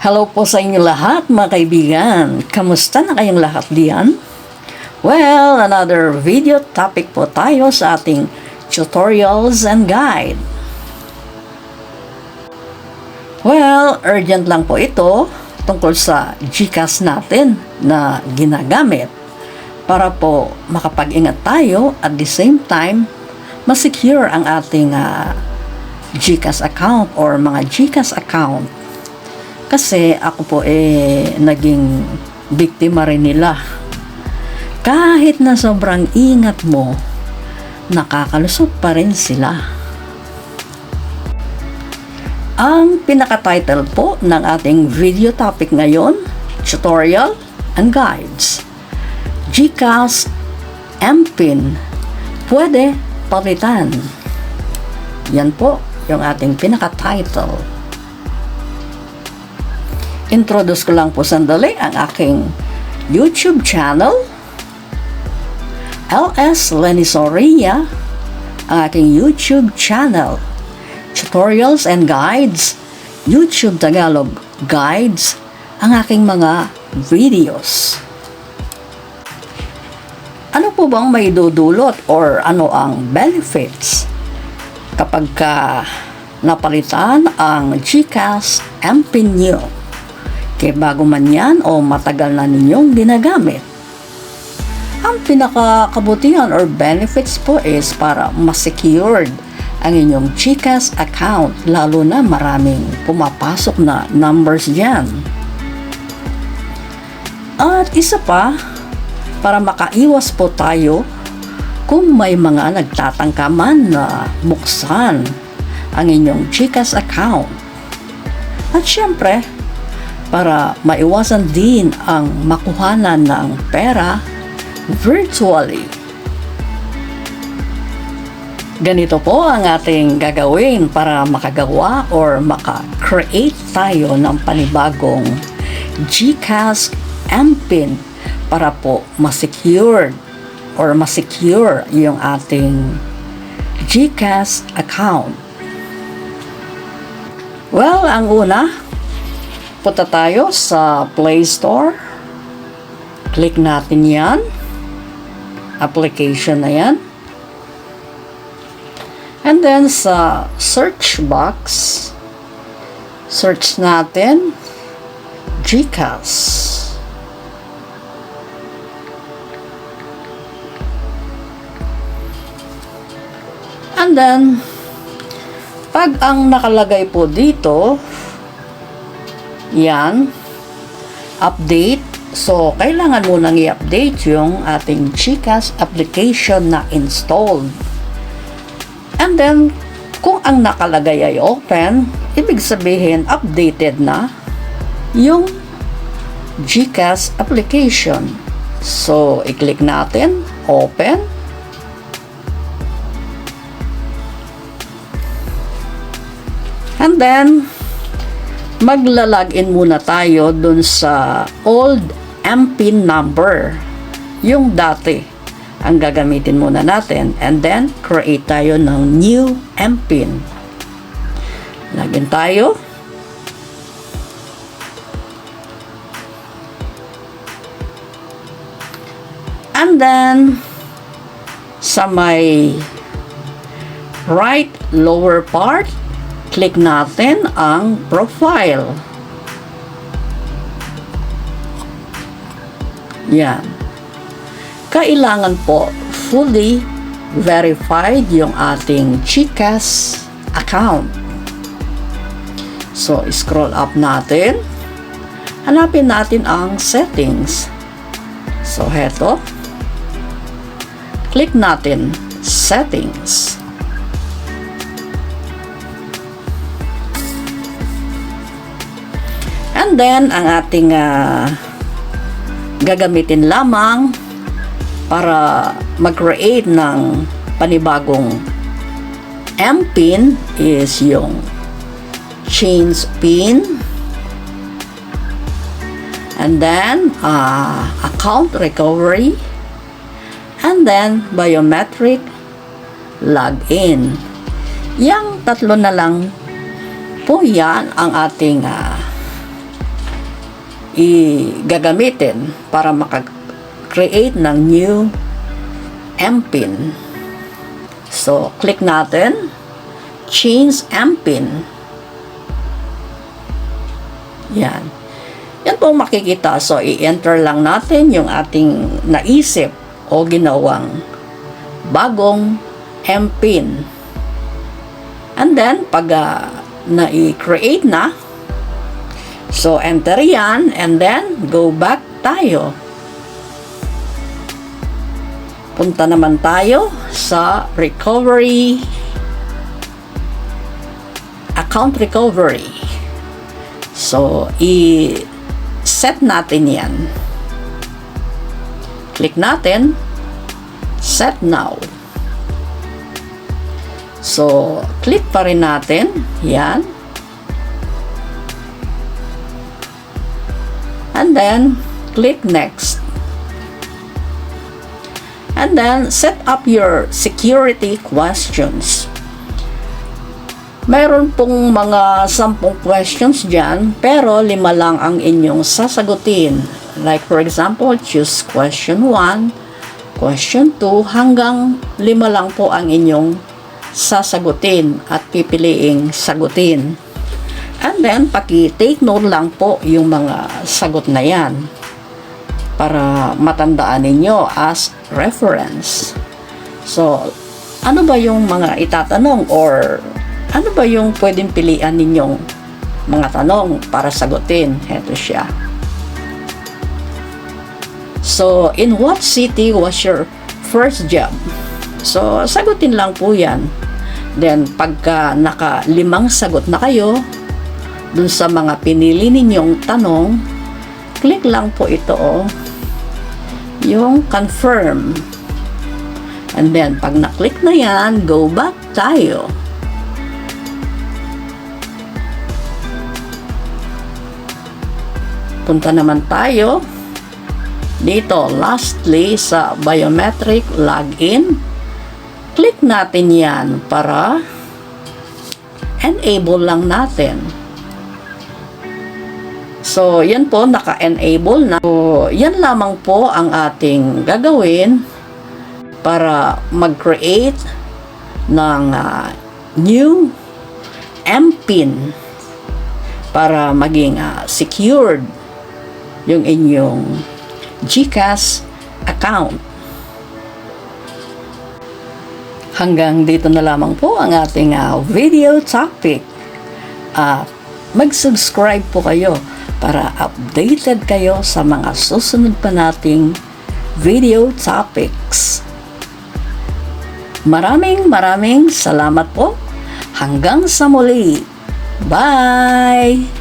Hello po sa inyo lahat mga kaibigan. Kamusta na kayong lahat diyan? Well, another video topic po tayo sa ating tutorials and guide. Well, urgent lang po ito tungkol sa GCash natin na ginagamit para po makapag-ingat tayo at the same time masecure ang ating ah, GCash account or mga GCash account kasi ako po eh naging biktima rin nila. Kahit na sobrang ingat mo, nakakalusot pa rin sila. Ang pinaka-title po ng ating video topic ngayon, tutorial and guides. GCash MPIN pwede palitan. Yan po yung ating pinaka-title introduce ko lang po sandali ang aking YouTube channel. LS Lenny Soria, ang aking YouTube channel. Tutorials and guides, YouTube Tagalog guides, ang aking mga videos. Ano po bang may dudulot or ano ang benefits kapag ka napalitan ang GCash MPIN Kaya bago man yan o matagal na ninyong ginagamit. Ang pinakakabutihan or benefits po is para mas-secured ang inyong Gcash account lalo na maraming pumapasok na numbers dyan. At isa pa, para makaiwas po tayo kung may mga nagtatangka man na buksan ang inyong Gcash account. At syempre, para maiwasan din ang makuhanan ng pera virtually. Ganito po ang ating gagawin para makagawa or maka-create tayo ng panibagong GCash MPIN para po ma-secured or ma-secure yung ating GCash account. Well, ang una, punta tayo sa Play Store. Click natin yan. Application na yan. And then sa search box, search natin GCash. And then, pag ang nakalagay po dito, yan, update. So, kailangan mo nang i-update yung ating GCash application na installed. And then, kung ang nakalagay ay open, ibig sabihin updated na yung GCash application. So, i-click natin, open. And then, magla-login muna tayo dun sa old MPIN number. Yung dati ang gagamitin muna natin and then create tayo ng new MPIN. Login tayo. And then sa may right lower part click natin ang profile. Yan. Kailangan po fully verified yung ating Gcash account. So, scroll up natin. Hanapin natin ang settings. So, heto. Click natin settings. And then, ang ating uh, gagamitin lamang para mag-create ng panibagong MPIN is yung change PIN and then uh, account recovery and then biometric login. Yang tatlo na lang po yan ang ating uh, i-gagamitin para makag-create ng new MPIN. So, click natin, change MPIN. Yan. Yan po makikita. So, i-enter lang natin yung ating naisip o ginawang bagong MPIN. And then, pag ah, na-create na, so enter yan, and then go back tayo. Punta naman tayo sa recovery, account recovery. So, i-set natin yan. Click natin, set now. So, click pa rin natin. Yan. And then, click next. And then, set up your security questions. Meron pong mga sampung questions dyan, pero lima lang ang inyong sasagutin. Like for example, choose question 1, question 2, hanggang lima lang po ang inyong sasagutin at pipiliing sagutin. And then, paki-take note lang po yung mga sagot na yan para matandaan ninyo as reference. So, ano ba yung mga itatanong or ano ba yung pwedeng pilian ninyong mga tanong para sagutin? Heto siya. So, in what city was your first job? So, sagutin lang po yan. Then, pagka naka limang sagot na kayo, dun sa mga pinili ninyong tanong, click lang po ito, oh, yung confirm. And then, pag na-click na yan, go back tayo. Punta naman tayo dito, lastly, sa biometric login. Click natin yan para enable lang natin. So, yan po, naka-enable na. So, yan lamang po ang ating gagawin para mag-create ng ah, new MPIN para maging ah, secured yung inyong GCash account. Hanggang dito na lamang po ang ating ah, video topic. At mag-subscribe po kayo para updated kayo sa mga susunod pa nating video topics. Maraming maraming salamat po. Hanggang sa muli. Bye!